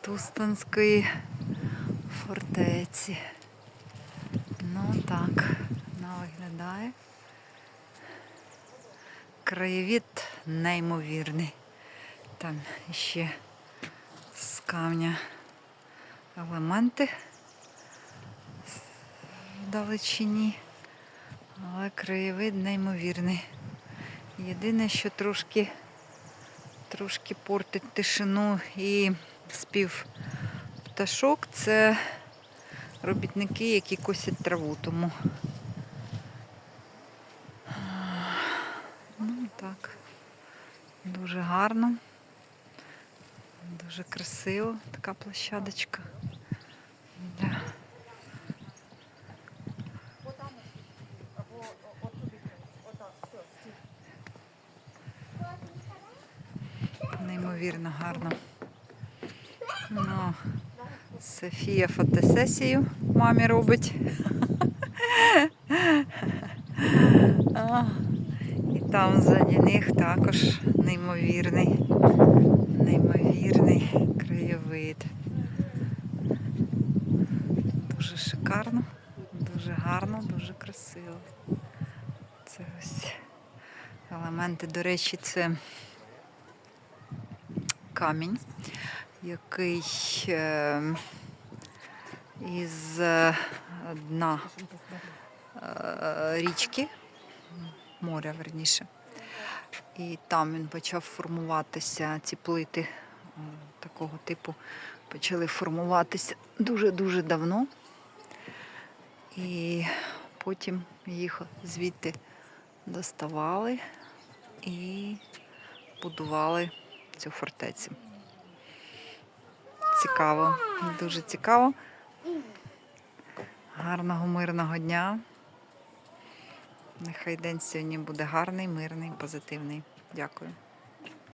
Тустанської фортеці. Ну так, вона виглядає. Краєвід неймовірний. Там ще з камня елементи в далечині. Але краєвид неймовірний. Єдине, що трошки, трошки портить тишину і спів пташок, це робітники, які косять траву. Тому ну так, дуже гарно, дуже красиво така площадочка. Для Неймовірно гарно. Ну, Софія фотосесію мамі робить. І там ззаді них також неймовірний, неймовірний краєвид. Дуже шикарно, дуже гарно, дуже красиво. Це ось елементи, до речі, це камінь, який е, із е, дна е, річки, моря верніше. І там він почав формуватися, ці плити е, такого типу почали формуватися дуже-дуже давно. І потім їх звідти доставали і будували цю фортецю. Цікаво, дуже цікаво. Гарного мирного дня. Нехай день сьогодні буде гарний, мирний, позитивний. Дякую.